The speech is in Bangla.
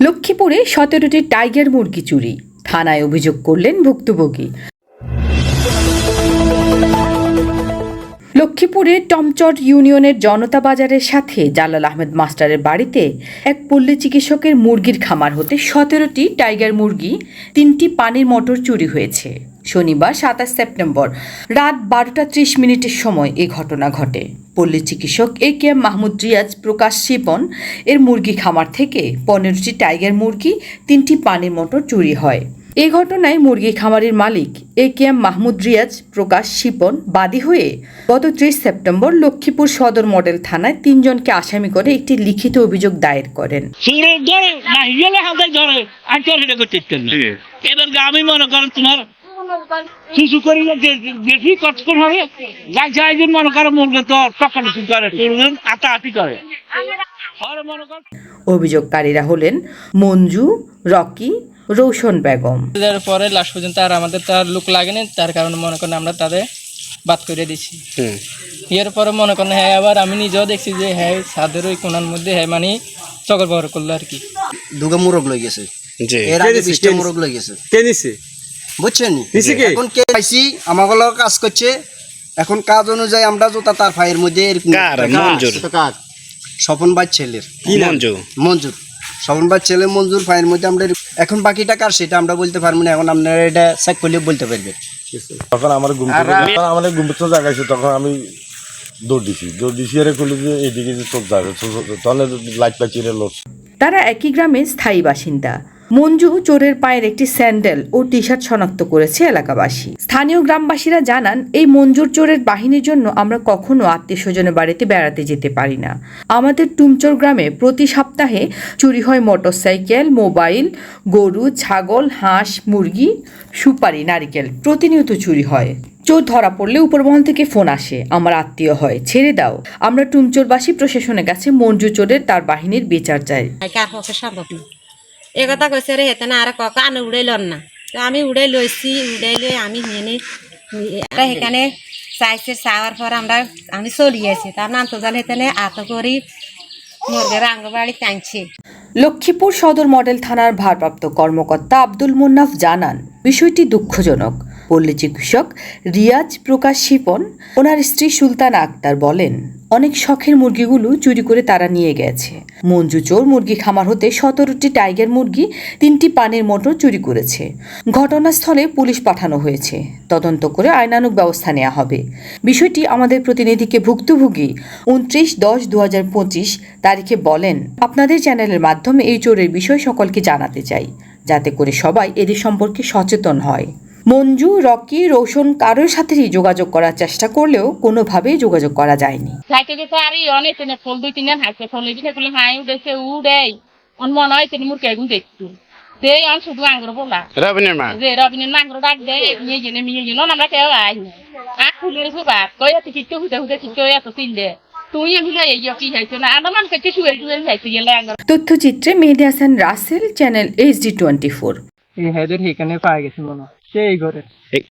লক্ষ্মীপুরে সতেরোটি টাইগার মুরগি চুরি। থানায় অভিযোগ করলেন ভুক্তভোগী। লক্ষ্মীপুরে টমচট ইউনিয়নের জনতা বাজারের সাথে জালাল আহমেদ মাস্টারের বাড়িতে এক পল্লী চিকিৎসকের মুরগির খামার হতে সতেরোটি টাইগার মুরগি, তিনটি পানির মোটর চুরি হয়েছে। শনিবার সাতাশ সেপ্টেম্বর রাত বারোটা ত্রিশ মিনিটের সময় এ ঘটনা ঘটে। পল্লী চিকিৎসক A K M Mahmud Riaz প্রকাশ শিপন এর মুরগি খামার থেকে পনেরোটি টাইগার মুরগি তিনটি পানির মোটর চুরি হয়। এ ঘটনায় মুরগি খামারের মালিক A K M Mahmud Riaz প্রকাশ শিপন বাদী হয়ে গত ত্রিশ সেপ্টেম্বর লক্ষ্মীপুর সদর মডেল থানায় তিনজনকে আসামি করে একটি লিখিত অভিযোগ দায়ের করেন। এবার আমি মনে করেন তোমার বেশি হবে। যাই মনে করো তো করে আটাআটি করে। অভিযোগকারীরা হলেন মঞ্জু রকি রৌশন বেগম। পরে লাস্ট পর্যন্ত আর আমাদের তো আর লোক লাগেনি তার কারণে মনে করেন আমরা তাদের বাদ করে দিছি এর পরে মনে করেন হ্যাঁ আবার আমি নিজেও দেখছি যে হ্যাঁ ছাদের ওই কোনার মধ্যে হ্যাঁ মানে চকর বহর করল আর কি। দুগা মুরগ লই গেছে। জি। এর আগে বিশটা মুরগ লই গেছে। কে নিছে বুঝছেন এখন কে পাইছি আমাকে লগে কাজ করছে এখন কাজ অনুযায়ী আমরা জোতা তার ফাইয়ের মধ্যে এরকম? মঞ্জুর। স্বপন ভাই ছেলের কি মঞ্জু মঞ্জুর স্বপন ভাই ছেলে মঞ্জুর ফাইয়ের মধ্যে আমরা এখন বাকিটা কার সেটা আমরা বলতে পারব না এখন আপনারা এটা চেক করলে বলতে পারবেন তখন আমার ঘুম থেকে যখন আমার ঘুম জাগাইছে তখন আমি দৌড় দিছি দৌড় দিছি এর করলি যে এইদিকে যে চোখ জাগে তখন লাইট লাইট চিরে লড়ছে তারা একই গ্রামের স্থায়ী বাসিন্দা মঞ্জু চোরের পায়ের একটি স্যান্ডেল ও টি শার্ট শনাক্ত করেছে এলাকাবাসী। স্থানীয় গ্রামবাসীরা জানান, এই মঞ্জুর চোরের বাহিনীর জন্য আমরা কখনো আত্মীয় স্বজনের বাড়িতে বেড়াতে যেতে পারি না। আমাদের টুমচোর গ্রামে প্রতি সপ্তাহে চুরি হয় মোটরসাইকেল, মোবাইল, গরু, ছাগল, হাঁস, মুরগি, সুপারি, নারিকেল প্রতিনিয়ত চুরি হয়। চোর ধরা পড়লে উপরমহল থেকে ফোন আসে, আমার আত্মীয় হয়, ছেড়ে দাও। আমরা টুমচোরবাসী প্রশাসনের কাছে মঞ্জু চোরের তার বাহিনীর বিচার চাই। এ কথা কইছে রে, হেতেন আর কক উড়াই লন না। তো আমি উড়াই লইছি, উড়াই লই আমি হেনে সেখানে চাইছে, চাওয়ার পর আমরা, আমি চলি আছি। তার নাম তো জাল হেতেনে আত করি, মুরগের আঙ্গবাড়ি লক্ষ্মীপুর সদর মডেল থানার ভারপ্রাপ্ত কর্মকর্তা আব্দুল মুন্নাফ জানান, বিষয়টি দুঃখজনক। পল্লী চিকিৎসক রিয়াজ প্রকাশ শিপন, ওনার স্ত্রী সুলতান আক্তার বলেন, অনেক শখের মুরগিগুলো চুরি করে তারা নিয়ে গেছে। মঞ্জু চোর মুরগি খামার হতে সতেরোটি টাইগার মুরগি, তিনটি পানের মোটর চুরি করেছে। ঘটনাস্থলে পুলিশ পাঠানো হয়েছে। তদন্ত করে আইনানুগ ব্যবস্থা নেওয়া হবে। বিষয়টি আমাদের প্রতিনিধিকে ভুক্তভোগী উনত্রিশ দশ দু হাজার পঁচিশ তারিখে বলেন, আপনাদের চ্যানেলের মাধ্যমে এই চোরের বিষয় সকলকে জানাতে চাই, যাতে করে সবাই এদের সম্পর্কে সচেতন হয়। মঞ্জু রকি রোশন কারোর সাথেই যোগাযোগ করার চেষ্টা করলেও কোনোভাবেই যোগাযোগ করা যায়নি। খাইতে গেছে আর এই অনেক তেনে ফল দুই তিন ফল হাই উঠেছে অন মনে হয় তেনে মুরকে এগুন দেখতু সেই অন শুধু আঙ্গুর বলা। রবিনের মা? যে রবিনের মাঙ্গুর ডাক দে নিয়ে জেনে মিয়ে জেনে আমরা কেউ আই আখ খুলে রেখে বাদ কই এত কিট্টু হুদে হুদে কিট্টু এত চিনলে তুই আমি কি খাইছো না? আমার মানুষ কাছে শুয়ে শুয়ে খাইতে গেলে তথ্যচিত্রে Mehedi Hasan Rasel channel HD twenty four. হেদের সেখানে গেছে মনে হয়। সেই ঘরে